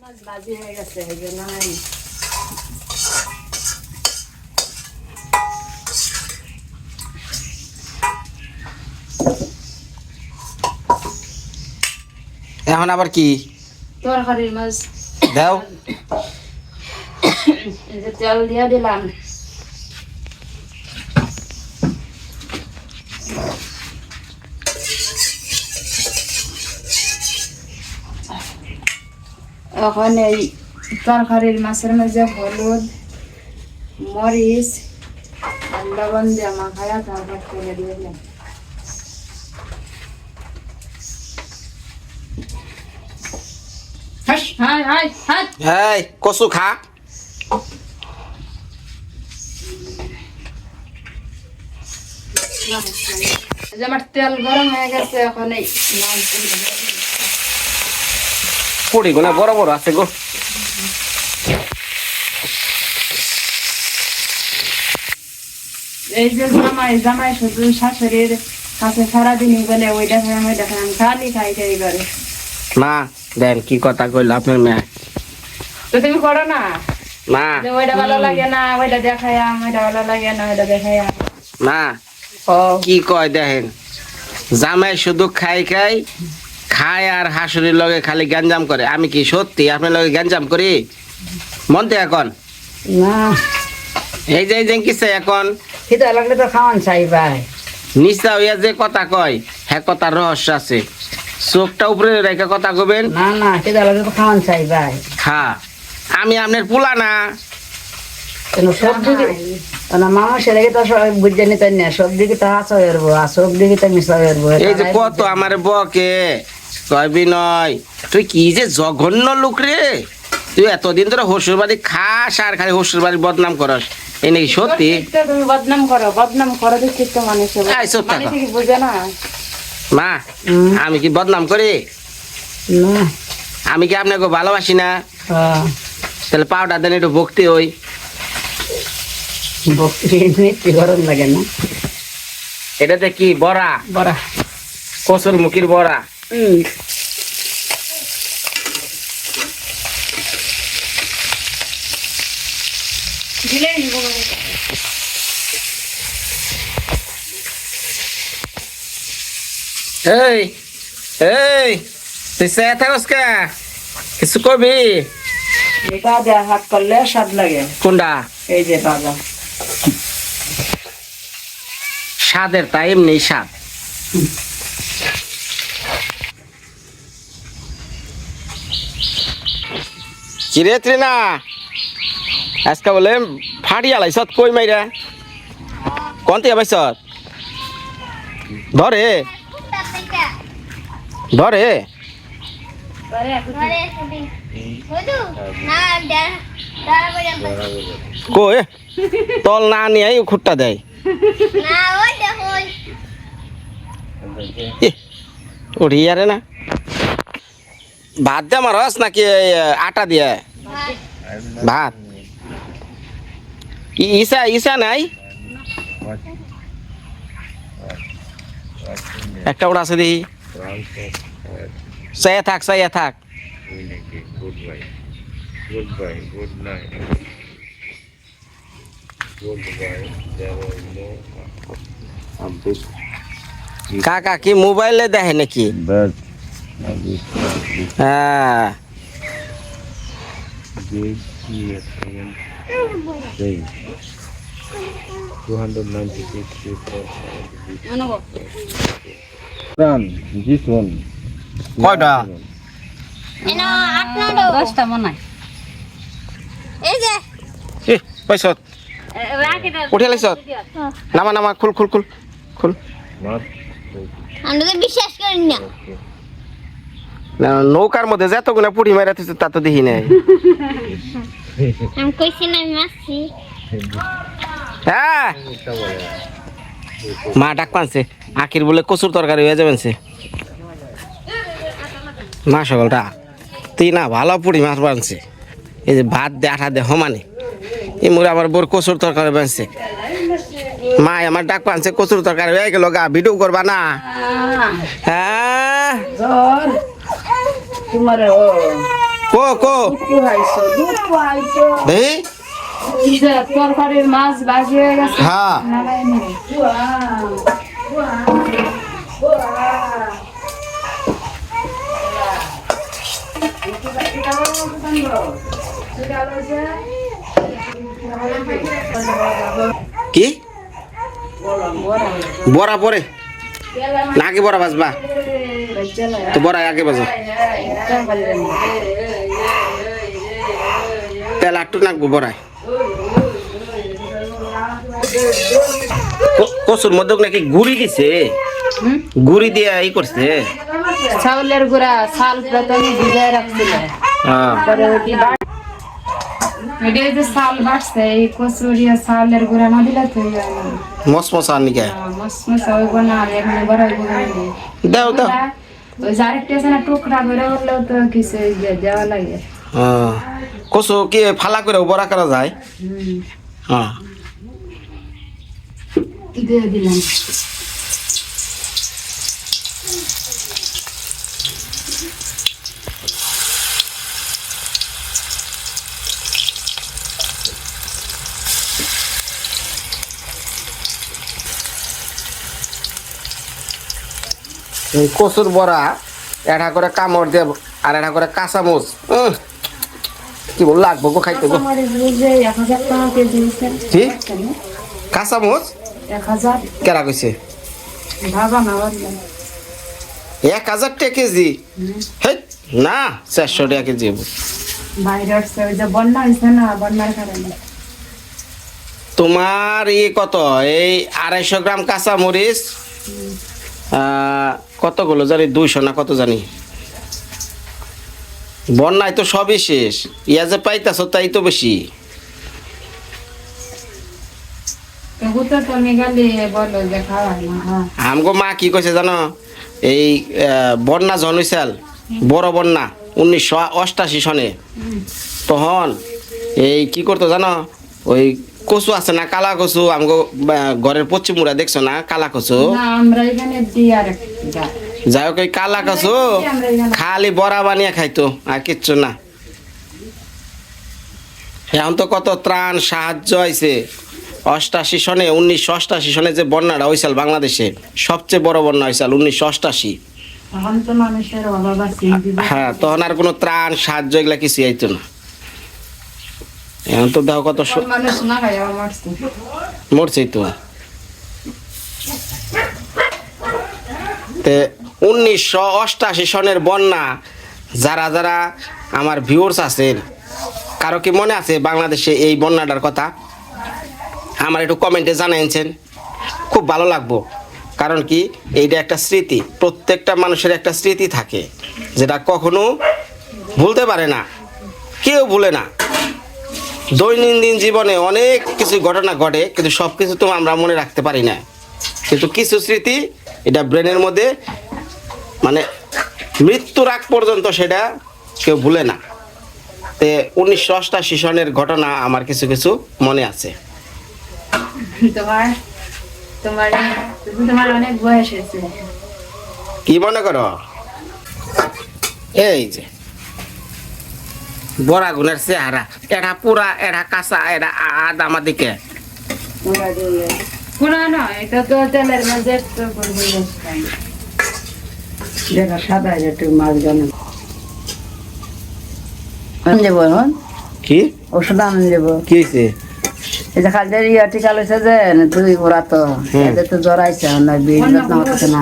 মাছ ভাজি হয়ে গেছে এই যে এখন আবার কি? তরকারির মাছ। দাও। যে তেল দিয়ে দিলাম। এখন এই তরকারির মাছের মাঝে হলুদ মরিচ আর লবণ দিয়ে মাখায়া তারপর তেলে দিয়ে দিলাম। হাস হাই হাই হাই। এই কচু খা। যে আমার তেল গরম হয়ে গেছে এখন এই দিয়ে দিলাম। বড় বড় আছে গো। এই যে জামাই জামাই শুধু শাশুড়ির কাছে সারাদিনই বলে খালি খাই খাই করে। মা দেন কি কথা কইল আপনার মেয়ে? তো তুমি করো না? মা। ওইটা ভালো লাগে না ওইটা দেখায়াম ওইটা ভালো লাগে না ওইটা দেখায়াম মা ও। কি কয় দেখেন? জামাই শুধু খাই খাই খায় আর হাসুরির লগে খালি গ্যাঞ্জাম করে। আমি কি সত্যি আপনার লগে গ্যাঞ্জাম করি? মনতে এখন? এই যে যে কিসে এখন? খিদা লাগলে তো খাওয়ান চাই ভাই। নিচা হইয়া যে কথা কয় হ্যাঁ কথার রহস্য আছে। চোখটা উপরে রেখে কথা কবেন না না খিদা লাগলে তো খাওয়ান চাই ভাই। খা। আমি আপনার পুলা না। তো তো তো এই যে কত আমার বকে। কয় বিনয় তুই কি যে জঘন্য লোক রে? তুই এতদিন ধরে হসুর বাড়ি খাস আর খালি হসুর বাড়ির বদনাম করস। এই নাকি সত্যি? তুমি বদনাম করো বদনাম করো তো মানুষ বুঝে না? মা আমি কি বদনাম করি? না। আমি কি আপনাকে ভালোবাসি না? হ্যাঁ, তাহলে পাউডার দেন একটু ভক্তি হই। ভক্তি গরম লাগে না। এটাতে কি বড়া? বড়া। কসুর মুখির বড়া। হুম নিবো এই এই তুই থাকস কে? কিছু দেয়া হাত করলে স্বাদ লাগে। কোনটা? এই যে বাবা স্বাদের টাইম নেই স্বাদ। কিরে ত্রিনা? আজকে বলে ফাটি আলাইছত কই মাইরা? কোন থেকে পাইছত ধরে। ধরে। কই? তল না নিয়ে খুঁটটা দেয়। আরে না। ভাত দিয়ে মারস নাকি এই, আটা দিয়ে ভাত ই- ইসা ইসা নাই একটা ওটা আছে দেখি চাইয়া থাক চাইয়া থাক Goodbye. Goodbye. Good night. Goodbye. There was no update. কাকা কি মোবাইলে দেখে নাকি But হ্যাঁ give me a second. Say. 296 people. Run. This one. কয়টা দশটা মনে হয় পয়সা উঠে লাইছ নামা নামা খুল খুল খুল খুল. আমরা তো বিশ্বাস করি না, নৌকার মধ্যে যে এতগুলো পুড়ি মারা তুই তা তো দেখি নাই। আমি কইছি না আমি মারছি হ্যাঁ। মা ডাক পানছে। আখির বলে কচুর তরকারি হয়ে যাবেন সে মা সকলটা তুই না ভালো পুড়ি মাছ বানছে। এই যে ভাত দে আঠা দে সমানে। এই মোরে আমার বোর কচুর তরকারি বানছে। মা আমার ডাক পানছে কচুর তরকারি হয়ে গেল গা ভিডিও করবা না। হ্যাঁ। তোমার কো কো। তরকারির মাছ বাজি হয়ে গেছে। হ্যাঁ। কি? বড়া পরে। না আগে বড়া বাজবা তো বড়া আগে বাজো তেল আটটু নাকবো বড়ায়। ক- কচুর মধ্যে নাকি গুড়ি দিছে? গুড়ি দিয়ে ই করছে। চাউলের গুঁড়া চাল প্রথমে ভিজায় রাখছিল। হ্যাঁ। এটা যে চাল বাটছে এই কচুরিয়া চাউলের গুঁড়া না দিলে তো হয় না। মস মশা নিকে? মস মশা হইব এখানে বড় দাও দাও। ওই যে আছে না টুকরা করে উঠলেও তো কিছু ইয়ে দেওয়া লাগে। হ্যাঁ। কচু কি ফালা করে বড়া করা যায়? হ্যাঁ। দিয়ে দিলাম। কচুর বড়া এটা করে কামড় দেব আর এটা করে কাঁচামচ কি বল, লাগবো গো খাইতে গো। কি? কাঁচামচ কেরা কইছে? এক হাজার টাকা কেজি। হেই, না, চারশো টাকা কেজি তোমার ই কত? এই আড়াইশো গ্রাম কাঁচা মরিচ কতগুলো জানি? দুইশো না কত জানি? বন্যায় তো সবই শেষ। ইয়া যে পাইতাছ তাই তো বেশি। আমগো মা কি কইছে জানো? এই বন্যা জন্মিছাল বড় বন্যা উনিশশো অষ্টাশি সনে তখন এই কি করতো জানো? ওই কচু আছে না কালা কচু? আমগো ঘরের পশ্চিম মুড়া দেখছ না? কালা কচু? যাই হোক ওই কালা কচু খালি বড়া বানিয়ে খাইতো আর কিচ্ছু না। এখন তো কত ত্রাণ সাহায্য হয়েছে অষ্টাশি সনে উনিশশো অষ্টাশি সনে যে বন্যাটা হয়েছিল বাংলাদেশে সবচেয়ে বড় বন্যা হয়েছিল উনিশশো অষ্টাশি। হ্যাঁ তখন আর কোনো ত্রাণ সাহায্য এগুলা কিছু আইতো না। এখন তো দেখো কত মারছে। তো। তে উনিশশো অষ্টাশি সনের বন্যা যারা যারা আমার ভিউয়ার্স আছেন কারও কি মনে আছে বাংলাদেশে এই বন্যাটার কথা? আমার একটু কমেন্টে জানাইছেন। খুব ভালো লাগবো। কারণ কি এইটা একটা স্মৃতি। প্রত্যেকটা মানুষের একটা স্মৃতি থাকে যেটা কখনো ভুলতে পারে না। কেউ ভুলে না। দৈনন্দিন জীবনে অনেক কিছু ঘটনা ঘটে কিন্তু সব কিছু তো আমরা মনে রাখতে পারি না। কিন্তু কিছু স্মৃতি এটা ব্রেনের মধ্যে মানে মৃত্যুর আগ পর্যন্ত সেটা কেউ ভুলে না। তে উনিশশো অষ্টাশি সনের ঘটনা আমার কিছু কিছু মনে আছে। তোমার তোমার তোমার অনেক বয়স হয়েছে। কি মনে করো? এই যে। বড়া গুণের চেহারা। এরা পুরা এরা কাঁচা এরা আদা আমার দিকে কি? ওষুধ আনন্দ দেবো। কি হয়েছে এই যে খালি ইয়া টিকা লইছে যে তুই ওরা তো। এদের তো জ্বরাইছে না বিষ যত্ন হচ্ছে না।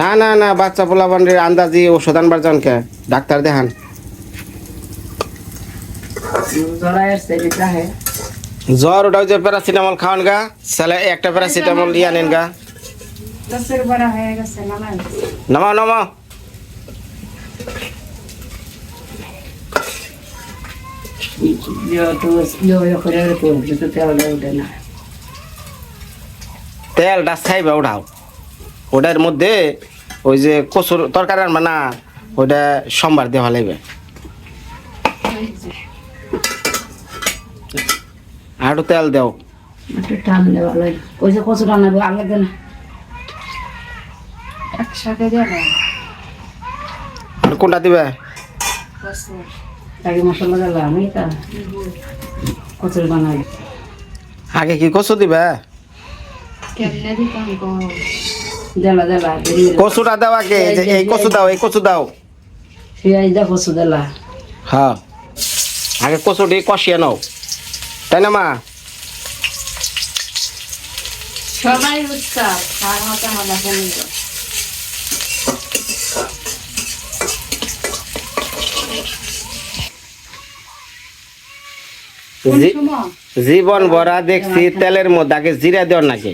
না না না বাচ্চা পোলা বান্ডির আন্দাজি ওষুধ আনবার জানকে। ডাক্তার দেখান জ্বরাই আসছে এটা হে জ্বর ওটা যে প্যারাসিটামল খাওয়ান গা সালে একটা প্যারাসিটামল দিয়ে আনেন গা। নামাও নামাও। ইয়ে ইয়ে তেলটা খাইবা ওঠাও ওটার মধ্যে ওই যে কচুর তরকারি আনবা না ওইটা সোমবার ভালো লাগবে। আর তেল দেও। একটু টান দেওয়া লাগে। ওই যে কচু টানাবো আগে দেন। একসাথে দেবে আর কোনটা দিবে? আগে মশলা দিলাম এই তা কচুরি বানাই। আগে কি কচু দিবা? কচুটা দাও আগে এই কচু দাও এই কচু দাও। পেঁয়াজ কচু দেলা হ্যাঁ। আগে কচুটি কষিয়ে নাও। তাই না মা? সবাই মজা সময়? জীবন ভরা দেখছি তেলের মধ্যে আগে জিরা দেওয়ার নাকি?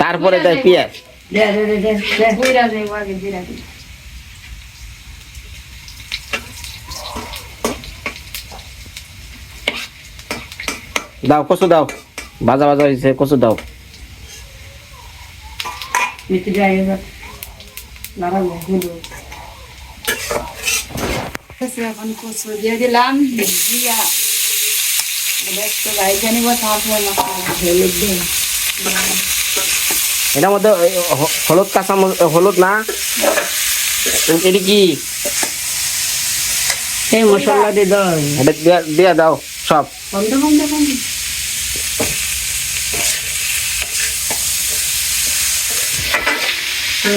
তারপরে দেয় পেঁয়াজ দে দে দে দে দে বুইড়া যাইবো আগে জিরা দিই। দাও কচু দাও। ভাজা ভাজা হয়েছে কচু দাও। এখন কচু দিয়ে দিলাম দিয়া। এটার মধ্যে হলুদ কাঁচা হলুদ না? এটা কি? এই মশলা দিয়ে দাও। এটা দিয়া- দাও সব। বন্ধ বন্ধ বন্ধ।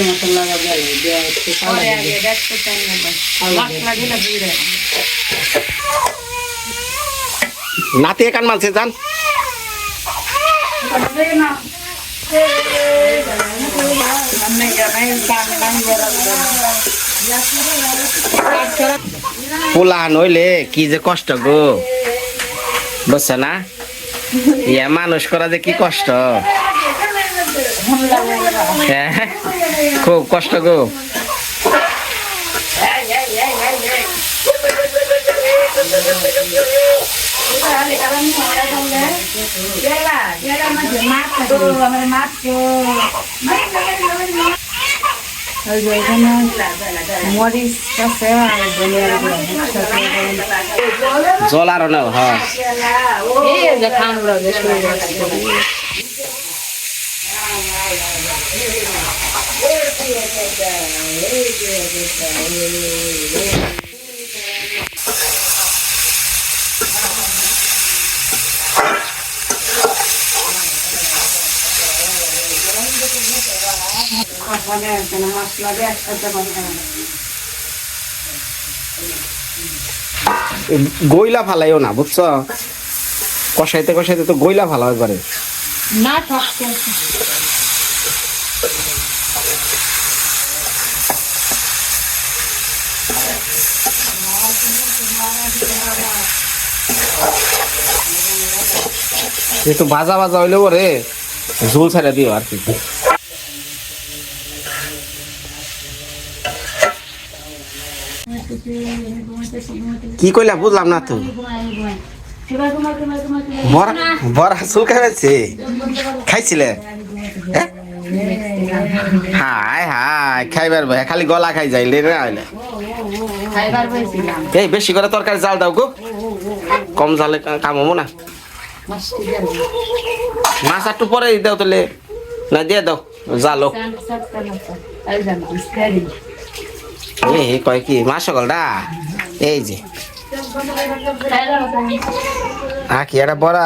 মশলা দেওয়া যাবে। নাতি একান মানছে নাই পোলা নইলে কি যে কষ্ট গো বুঝছে না ইয়া মানুষ করা যে কি কষ্ট? হ্যাঁ, খুব কষ্ট গো। ওই যে জল আর নাও হ্যাঁ এই যে মশলা দিয়ে একসাথে কষানো। গইলা ফালাইও না বুঝছ? কষাইতে কষাইতে তো গইলা ফালাও একবারে। না একটু ভাজা ভাজা হইলে পরে ঝোল ছাড়া দিও আর কি। কি কইলা বুঝলাম না তো। বড়া চুলকা হয়েছে খাইছিলে? হ্যাঁ? হাই হাই খাইবার ভাই খালি গলা খাই যাইলে হইলে। খাইবার বলছিলাম এই বেশি করে তরকারি জাল দাও গো। কম জালে কাম হব না। মাছ একটু পরে দাও তাহলে। না দিয়ে দাও জালো। এই জান স্কারি এই কয় কি? মাছ সকলটা এই যে। আ কি একটা বড়া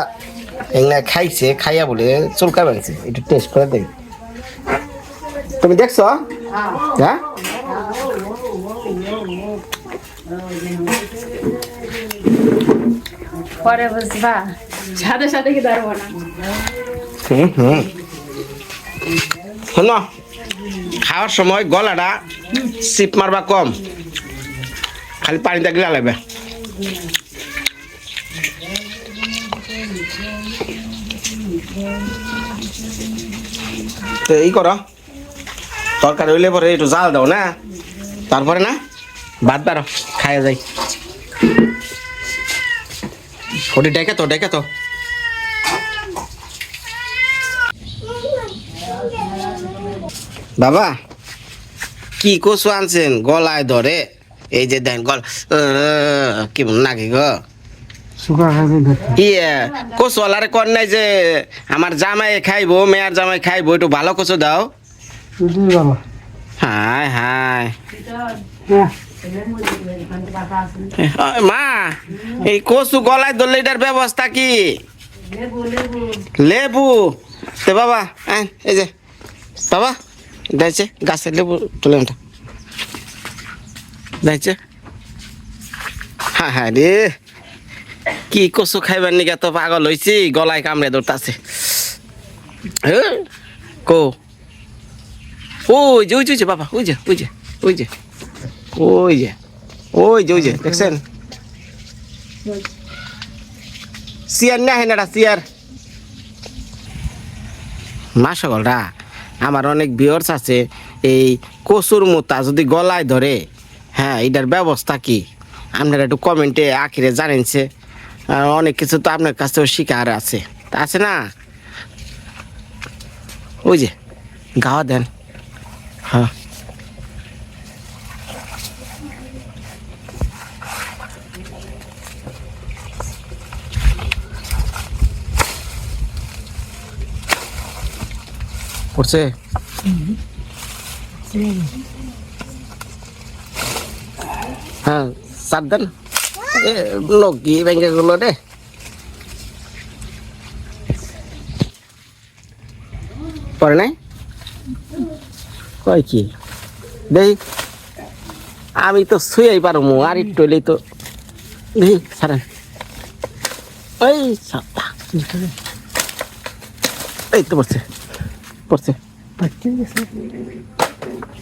এগুলা খাইছে খাইয়া বলে চুলকা বাংছে একটু টেস্ট করে দেখ। তুমি দেখছ? হ্যাঁ? পরে বুঝবা। সাথে সাথে কি ধরবো না? হুম হুম। শোনো খাওয়ার সময় গলাটা সিপ মারবা কম। খালি পানি দেখলে লাগবে। তো এই করো। তরকারি হইলে পরে একটু জাল দাও, না? তারপরে না, ভাত বারো খাইয়া যাই। ওটি ডেকে তো ডেকে তো। বাবা। কি কচু আনছেন? গলায় ধরে। এই যে দেন গল কি নাকি গো? ইয়ে কচু আলারে কর নাই যে আমার জামাই খাইবো মেয়ার জামাই খাইবো একটু ভালো কচু দাও। হাই হাই আহ, মা এই কচু গলায় ধরলে এটার ব্যবস্থা কি? লেবু তে বাবা এই যে বাবা। দেখছে, গাছের লেবু তুলে দেখছে? হ্যাঁ হ্যাঁ রে। কি কচু খাইবার নিকে তো পাগল হয়েছি গলায় কামড়ে ধরতাছে। হ্যাঁ? কো? ওই যে ওই যে বাবা, ওই যে ওই যে ওই যে ওই যে ওই যে ওই যে, দেখছেন? সিয়ার না হেনারা সিয়ার। মা সকলরা আমার অনেক ভিওর্স আছে, এই কচুর মোতা যদি গলায় ধরে হ্যাঁ এটার ব্যবস্থা কি? আপনারা একটু কমেন্টে আখিরে জানিয়েছে অনেক কিছু তো আপনার কাছেও শিকার আছে। তা আছে না? ওই যে, গাওয়া দেন। হ্যাঁ। পড়ছে হ্যাঁ সাত দেন। লোক কি ব্যাংকে গুলো রে? পরে নাই? কয় কি? দেখি আমি তো শুয়েই পারব, আর একটু হইলেই তো। দেখি সারেন ওই সাতটা এই তো পড়ছে পড়ছে।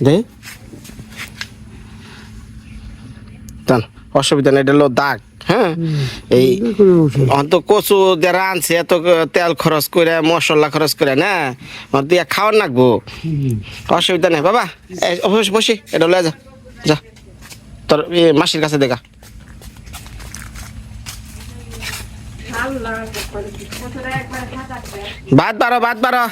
দেখি টান অসুবিধা নেই এটা হলো দাগ হ্যাঁ? এই অন্ত কচু যারা আনছে এত তেল খরচ করে মশলা খরচ করে না? দিয়া খাওয়ার নাকবো। অসুবিধা নেই বাবা। এই বসি বসি এটা লয়ে যা যা। তোর মাসির কাছে দেখা। ভাত বারো ভাত বারো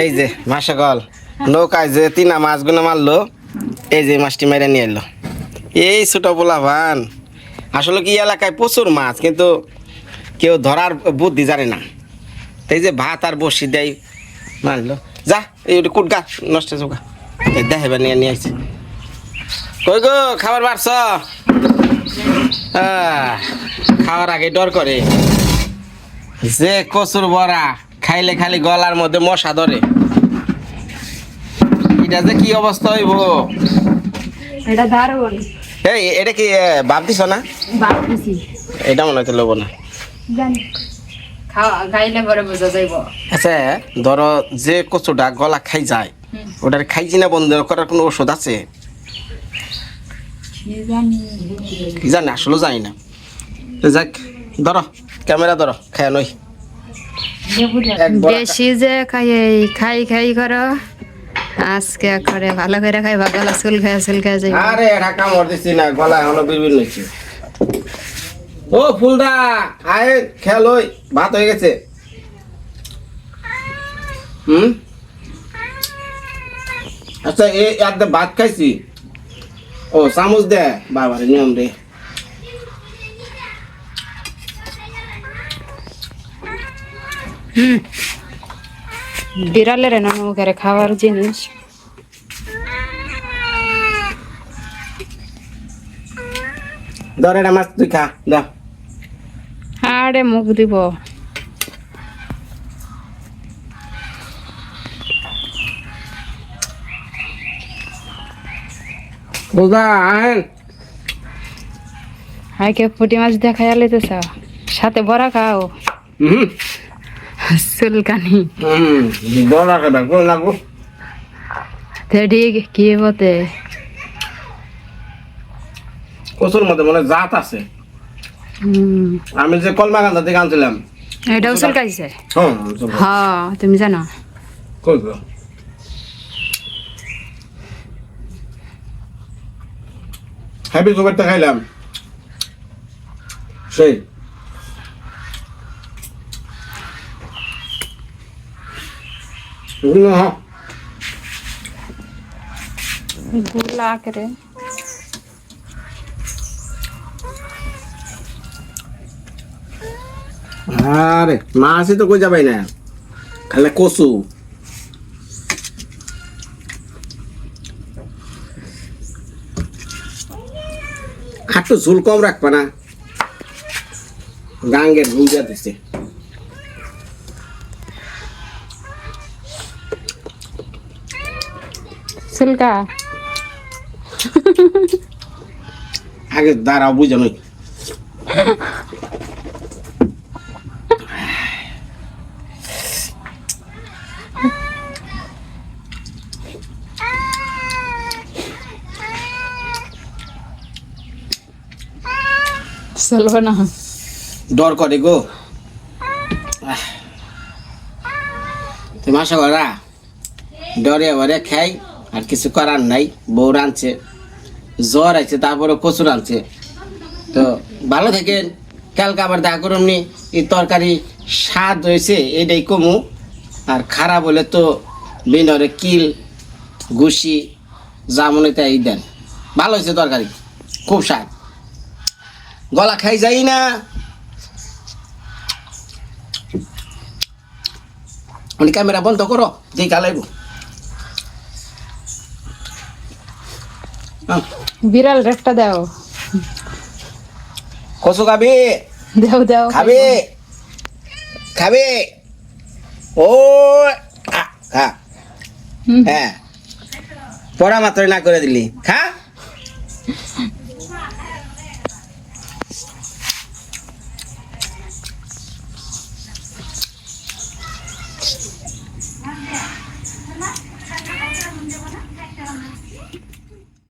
এই যে মাসকল নৌকায় যে তিনা মাছগুলো মারলো, এই যে মাছটি মেরে নিয়ে এলো। এই ছোট পোলা ভান আসলে কি এলাকায় প্রচুর মাছ, কিন্তু কেউ ধরার বুদ্ধি জানে না। তো এই যে ভাত আর বসি দেয় মারলো। যা, এই কুট গা। নষ্ট চোখা নিয়ে নিয়ে আসছে কই গো খাবার আহ, খাওয়ার আগে ডর করে। যে কচুর বড়া খাইলে খালি গলার মধ্যে মশা ধরে। এটা যে কি অবস্থা হইব এটা দারুণ। এই এটা কি দিছ না? দিছি। এটা মনে হচ্ছে লোব না জানি। আচ্ছা ধরো যে কচুটা গলা খাই যায় ওটার খাইছি না বন্ধ করার কোনো ওষুধ আছে? কি জানি আসলে জানি না। যাক ধরো ক্যামেরা ধরো খায় নই বেশি যে খাই খাই খাই করো। আজকে করে ভালো করে খাই বা গলা চুল খাই চুল খাই যাই আরে এটা কামড় দিছি না গলা এখনও বিড়বিড় ও ফুলদা আয় খেল ওই ভাত হয়ে গেছে। হুম? আচ্ছা এই আর ভাত খাইছি। ও চামচ দে। বাবার নিয়ম রে বিড়ালের না মুখের খাওয়ার জিনিস। ধর মাছ তুই খা দা। আরে মুখ দিব। হাইকে পুটি মাছ দেখা লইতেছ? সাথে বড়া খাও। চুলকানি। কোন লাগবো। তেডি কি বতে কচুর মধ্যে মনে জাত আছে। আমি যে কলমাকান্দা থেকে আনছিলাম। এটাও চুলকাইছে? হ্যাঁ তুমি জানো। কই হ্যাপি জোগাড়টা খাইলাম সেই হ্যাঁ গুলা করে আরে মাছই তো কই যাবাই না খালি কচু একটু ঝুল কম রাখবা না। গাঙ্গের ভুজা দিছে। সিল্কা। আগে দাঁড়াও বুঝানো চলবে না। ডর করে গো। ডরে এবারে খাই, আর কিছু করার নাই, বউ রাঁধছে। জ্বর আছে তারপরে কচু রাঁধছে তো ভালো থাকেন, কালকে আবার দেখা করুন এই তরকারি স্বাদ হয়েছে এটাই কমু। আর খারাপ হলে তো বিনরে কিল, ঘুষি, জামনে তাই দেন। ভালো হয়েছে তরকারি, খুব স্বাদ। গলা খাই যাই না। মানে ক্যামেরা বন্ধ করো যেই কালাইব বিড়াল রেটটা দাও। কচু খাবি? দাও দাও। খাবে? খাবে? ও। হ্যাঁ। পড়া মাত্র না করে দিলি। খা।